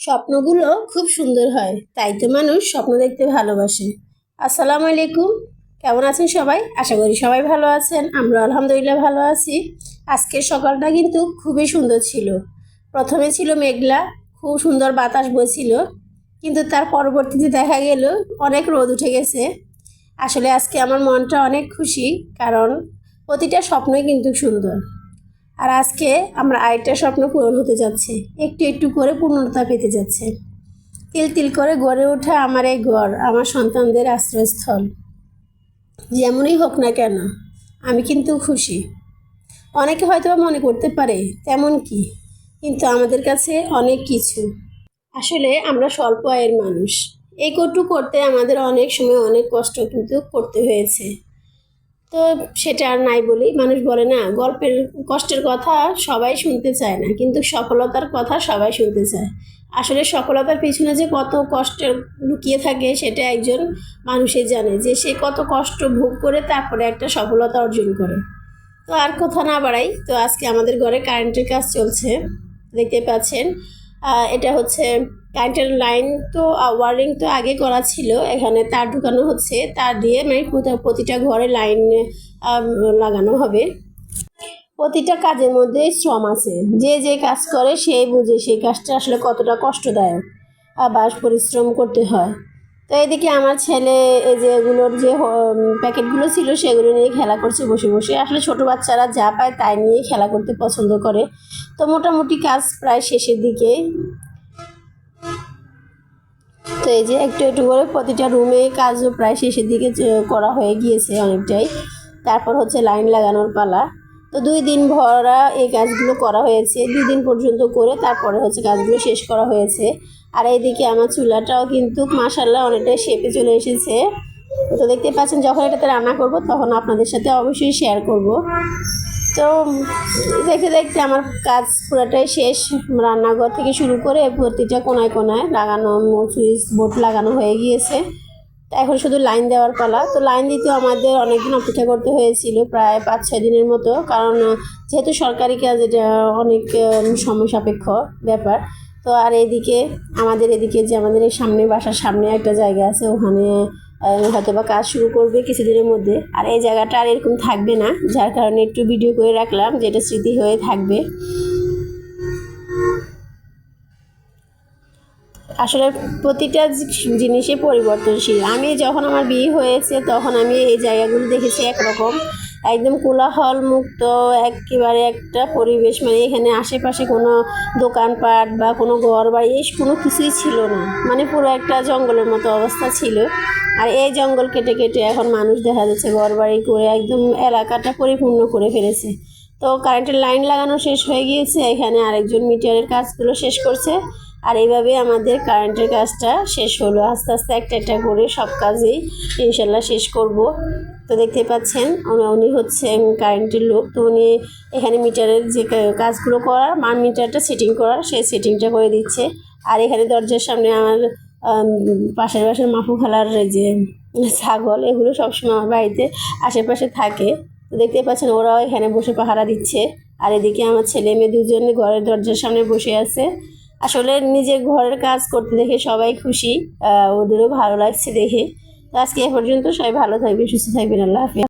স্বপ্নগুলো খুব সুন্দর হয়, তাই তো মানুষ স্বপ্ন দেখতে ভালোবাসে। আসসালামু আলাইকুম, কেমন আছেন সবাই? আশা করি সবাই ভালো আছেন আমরা আলহামদুলিল্লাহ ভালো আছি। আজকের সকালটা কিন্তু খুবই সুন্দর ছিল। প্রথমে ছিল মেঘলা, খুব সুন্দর বাতাস বইছিল, কিন্তু তার পরবর্তীতে দেখা গেল অনেক রোদ উঠে গেছে। আসলে আজকে আমার মনটা অনেক খুশি, কারণ প্রতিটা স্বপ্নই কিন্তু সুন্দর। আর আজকে আমরা আরেকটা স্বপ্ন পূরণ হতে যাচ্ছে। একটু একটু করে পূর্ণতা পেতে যাচ্ছে। তিল তিল করে গড়ে ওঠা আমার এই ঘর, আমার সন্তানদের আশ্রয়স্থল। যেমনই হোক না কেন, আমি কিন্তু খুশি। অনেকে হয়তো মনে করতে পারে, তেমন কি? কিন্তু আমাদের কাছে অনেক কিছু। আসলে আমরা স্বল্প আয়ের মানুষ। এই কটু করতে আমাদের অনেক সময় অনেক কষ্ট কিন্তু করতে হয়েছে। তো সেটা আর নাই বলি। মানুষ বলে না, গল্পের, কষ্টের কথা সবাই শুনতে চায় না, কিন্তু সফলতার কথা সবাই শুনতে চায়। আসলে সফলতার পিছনে যে কত কষ্টের লুকিয়ে থাকে সেটা একজন মানুষই জানে, যে সে কত কষ্ট ভোগ করে তারপরে একটা সফলতা অর্জন করে। তো আর কথা না বাড়াই, তো আজকে আমাদের ঘরে কারেন্টের কাজ চলছে। দেখতে পাচ্ছেন এটা হচ্ছে কারেন্টের লাইন তো ওয়ারিং তো আগে করা ছিল, এখানে তার ঢুকানো হচ্ছে, তার দিয়ে মানে প্রতি- প্রতিটা ঘরে লাইন লাগানো হবে। প্রতিটা কাজের মধ্যে শ্রম আছে, যে যে কাজ করে সেই বুঝে সেই কাজটা আসলে কতটা কষ্টদায়ক আবার পরিশ্রম করতে হয়। তো এদিকে আমার ছেলে, এই যে এগুলোর যে প্যাকেটগুলো ছিল সেগুলো নিয়ে খেলা করছে বসে বসে। আসলে ছোট বাচ্চারা যা পায় তাই নিয়ে খেলা করতে পছন্দ করে। তো মোটামুটি কাজ প্রায় শেষের দিকে। তো এই যে একটু একটু করে প্রতিটা রুমে কাজও প্রায় শেষের দিকে করা হয়ে গিয়েছে অনেকটাই। তারপর হচ্ছে লাইন লাগানোর পালা। তো দুই দিন ভরা এই কাজগুলো করা হয়েছে। দুই দিন পর্যন্ত করে তারপরে হচ্ছে কাজগুলো শেষ করা হয়েছে। আর এইদিকে আমার চুলাটাও কিন্তু মাসাল্লাহ অনেকটাই শেপে চলে এসেছে। তো দেখতে পাচ্ছেন, যখন এটাতে রান্না করব, তখন আপনাদের সাথে অবশ্যই শেয়ার করব। তো দেখতে দেখতে আমার কাজ পুরোটাই শেষ। রান্নাঘর থেকে শুরু করে প্রতিটা কোনায় কোনায় লাগানো সুইচ বোর্ড লাগানো হয়ে গিয়েছে। তো এখন শুধু লাইন দেওয়ার পালা। তো লাইন দিতেও আমাদের অনেকদিন অপেক্ষা করতে হয়েছিল, প্রায় পাঁচ, ছয় দিনের মতো। কারণ, যেহেতু সরকারি কাজ, এটা অনেক সময় সাপেক্ষ ব্যাপার। তো আর এদিকে আমাদের এদিকে যে আমাদের এই সামনে বাসার সামনে একটা জায়গা আছে, ওখানে হয়তো বা কাজ শুরু করবে কিছুদিনের মধ্যে। আর এই জায়গাটা আর এরকম থাকবে না, যার কারণে একটু ভিডিও করে রাখলাম যেটা স্মৃতি হয়ে থাকবে। আসলে প্রতিটা জিনিসে পরিবর্তনশীল। আমি যখন আমার বিয়ে হয়েছে, তখন আমি এই জায়গাগুলো দেখেছি একরকম। একদম কোলাহল মুক্ত একেবারে একটা পরিবেশ। মানে এখানে আশেপাশে কোনো দোকানপাট বা কোনো ঘর বাড়ি এই কোনো কিছুই ছিল না। মানে পুরো একটা জঙ্গলের মতো অবস্থা ছিল। আর এই জঙ্গল কেটে কেটে এখন মানুষ দেখা যাচ্ছে ঘর বাড়ি করে একদম এলাকাটা পরিপূর্ণ করে ফেলেছে। তো কারেন্টের লাইন লাগানো শেষ হয়ে গিয়েছে। এখানে আরেকজন মিটারের কাজগুলো শেষ করছে। আর এইভাবে আমাদের কারেন্টের কাজটা শেষ হলো। আস্তে আস্তে একটা একটা করে সব কাজেই ইনশাল্লাহ শেষ করব। তো দেখতে পাচ্ছেন, উনি- হচ্ছেন কারেন্টের লোক। তো উনি এখানে মিটারের যে কাজগুলো করার, মান মিটারটা সেটিং করার সেই সেটিংটা করে দিচ্ছে। আর এখানে দরজার সামনে আমার পাশের পাশের মাফু খালার যে ছাগল, এগুলো সবসময় আমার বাড়িতে আশেপাশে থাকে। তো দেখতে পাচ্ছেন, ওরাও এখানে বসে পাহারা দিচ্ছে। আর এদিকে আমার ছেলে মেয়ে দুজন ঘরের দরজার সামনে বসে আছে। আসলে নিজের ঘরের কাজ করতে দেখে সবাই খুশি ওদেরও ভালো লাগছে দেখে। তো আজকে এ পর্যন্ত সবাই ভালো থাকবে সুস্থ থাকবেন, আল্লাহ হাফিজ।